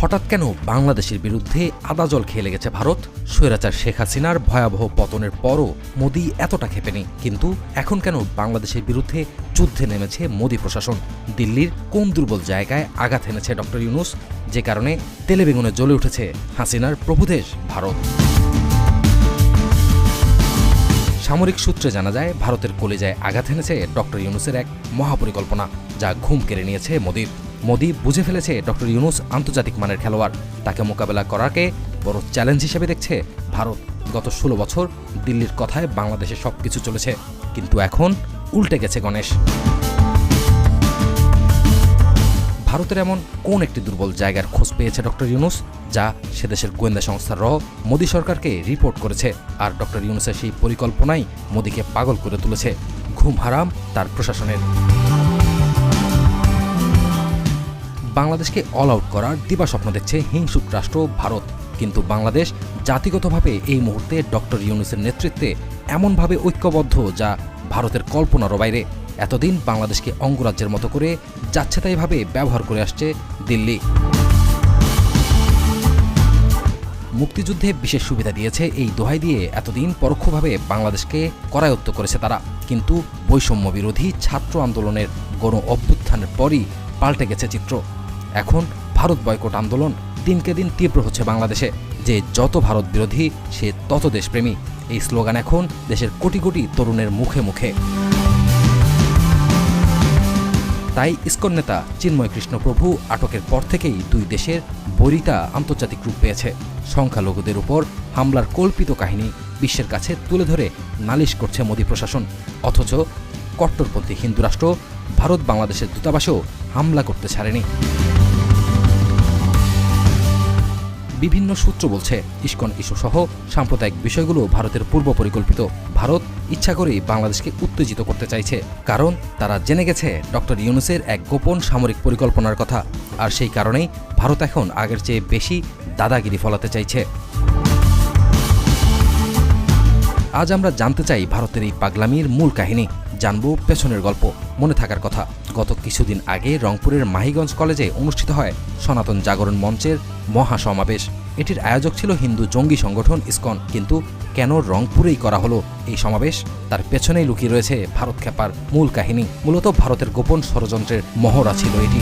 হঠাৎ কেন বাংলাদেশের বিরুদ্ধে আদা জল খেয়ে লেগেছে ভারত? স্বৈরাচার শেখ হাসিনার ভয়াবহ পতনের পরও মোদি এতটা খেপেনি। কিন্তু এখন কেন বাংলাদেশের বিরুদ্ধে যুদ্ধে নেমেছে মোদি প্রশাসন? দিল্লির কোন দুর্বল জায়গায় আঘাত এনেছে ডক্টর ইউনুস? যে কারণে তেলে বেগুনে জ্বলে উঠেছে হাসিনার প্রভুদেশ ভারত। সামরিক সূত্রে জানা যায়, ভারতের কলেজায় আঘাত এনেছে ডক্টর ইউনুসের এক মহাপরিকল্পনা, যা ঘুম কেড়ে নিয়েছে মোদির। মোদি বুঝে ফেলেছে ডক্টর ইউনুস আন্তর্জাতিক মানের খেলোয়াড়। তাকে মোকাবেলা করাকে বড় চ্যালেঞ্জ হিসেবে দেখছে ভারত। গত ষোলো বছর দিল্লির কথায় বাংলাদেশে সব কিছু চলেছে। কিন্তু এখন উল্টে গেছে গণেশ। ভারতের এমন কোন একটি দুর্বল জায়গার খোঁজ পেয়েছে ডক্টর ইউনুস? যা সে দেশের গোয়েন্দা সংস্থার র মোদী সরকারকে রিপোর্ট করেছে। আর ডক্টর ইউনুসের সেই পরিকল্পনাই মোদীকে পাগল করে তুলেছে। ঘুম হারাম তার প্রশাসনের। বাংলাদেশকে অল আউট করার দিবা স্বপ্ন দেখছে হিংসুক রাষ্ট্র ভারত। কিন্তু বাংলাদেশ জাতিগতভাবে এই মুহূর্তে ডক্টর ইউনুসের নেতৃত্বে এমনভাবে ঐক্যবদ্ধ যা ভারতের কল্পনারও বাইরে। এতদিন বাংলাদেশকে অঙ্গরাজ্যের মতো করে যাচ্ছে তাইভাবে ব্যবহার করে আসছে দিল্লি। মুক্তিযুদ্ধে বিশেষ সুবিধা দিয়েছে এই দোহাই দিয়ে এতদিন পরোক্ষভাবে বাংলাদেশকে করায়ত্ত করেছে তারা। কিন্তু বৈষম্য বিরোধী ছাত্র আন্দোলনের গণ অভ্যুত্থানের পরই পাল্টে গেছে চিত্র। এখন ভারত বয়কট আন্দোলন দিনকে দিন তীব্র হচ্ছে বাংলাদেশে। যে যত ভারত বিরোধী, সে তত দেশপ্রেমী। এই স্লোগান এখন দেশের কোটি কোটি তরুণের মুখে মুখে। তাই ইস্কন নেতা চিন্ময় কৃষ্ণপ্রভু আটকের পর থেকেই দুই দেশের বরিতা আন্তর্জাতিক রূপ পেয়েছে। সংখ্যালঘুদের উপর হামলার কল্পিত কাহিনী বিশ্বের কাছে তুলে ধরে নালিশ করছে মোদী প্রশাসন। অথচ কট্টরপন্থী হিন্দু রাষ্ট্র ভারত বাংলাদেশের দূতাবাসেও হামলা করতে ছাড়েনি। বিভিন্ন সূত্র বলছে, ইস্কন ইস্যু সহ সাম্প্রদায়িক বিষয়গুলো ভারতের পূর্ব পরিকল্পিত। ভারত ইচ্ছা করেই বাংলাদেশকে উত্তেজিত করতে চাইছে, কারণ তারা জেনে গেছে ডক্টর ইউনুসের এক গোপন সামরিক পরিকল্পনার কথা, আর সেই কারণেই ভারত এখন আগের চেয়ে বেশি দাদাগিরি ফলাতে চাইছে। আজ আমরা জানতে চাই ভারতের এই পাগলামির মূল কাহিনী। জানব পেছনের গল্প। মনে থাকার কথা। গত কিছুদিন আগে রংপুরের মাহিগঞ্জ কলেজে অনুষ্ঠিত হয় সনাতন জাগরণ মঞ্চের মহাসমাবেশ। এটির আয়োজক ছিল হিন্দু জঙ্গি সংগঠন ইসকন। কিন্তু কেন রংপুরেই করা হলো এই সমাবেশ? তার পেছনেই লুকিয়ে রয়েছে ভারত খেপার মূল কাহিনী। মূলত ভারতের গোপন ষড়যন্ত্রের মহড়া ছিল এটি।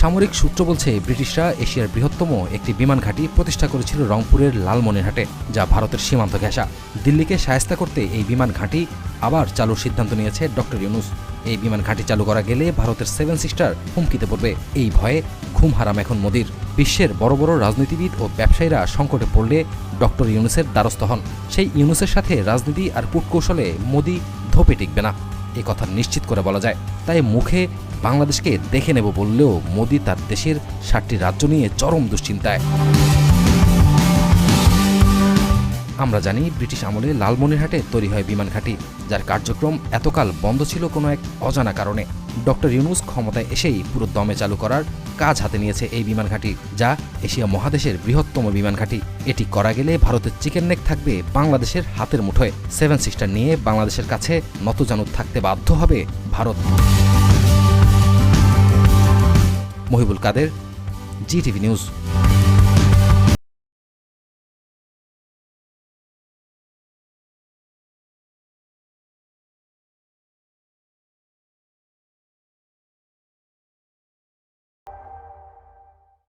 সামরিক সূত্র বলছে, ব্রিটিশরা এশিয়ার বৃহত্তম একটি বিমান ঘাঁটি প্রতিষ্ঠা করেছিল রংপুরের লালমনিরহাটে, যা ভারতের সীমান্ত ঘেঁষা। দিল্লিকে সায়স্তা করতে এই বিমান ঘাঁটি আবার চালুর সিদ্ধান্ত নিয়েছে ডক্টর ইউনুস। এই বিমান ঘাঁটি চালু করা গেলে ভারতের সেভেন সিস্টার হুমকিতে পড়বে। এই ভয়ে ঘুম হারাম এখন মোদির। বিশ্বের বড় বড় রাজনীতিবিদ ও ব্যবসায়ীরা সংকটে পড়লে ডক্টর ইউনুসের দ্বারস্থ হন। সেই ইউনুসের সাথে রাজনীতি আর কূটকৌশলে মোদি ধোপে টিকবে না। এ কথা নিশ্চিত করে বলা যায়। তাই মুখে বাংলাদেশকে দেখে নেব বললেও মোদি তার দেশের সাতটি রাজ্য নিয়ে চরম দুশ্চিন্তায়। আমরা জানি ব্রিটিশ আমলে লালমনিরহাটে তৈরি হয় বিমান ঘাঁটি, যার কার্যক্রম এতকাল বন্ধ ছিল কোনো এক অজানা কারণে। ডক্টর ইউনুস ক্ষমতায় এসেই পুরো দমে চালু করার কাজ হাতে নিয়েছে এই বিমান ঘাঁটি, যা এশিয়া মহাদেশের বৃহত্তম বিমান ঘাঁটি। এটি করা গেলে ভারতের চিকেন নেক থাকবে বাংলাদেশের হাতের মুঠোয়। সেভেন সিস্টার নিয়ে বাংলাদেশের কাছে নতজানুত থাকতে বাধ্য হবে Bharat. Mahibul Kader GTV news.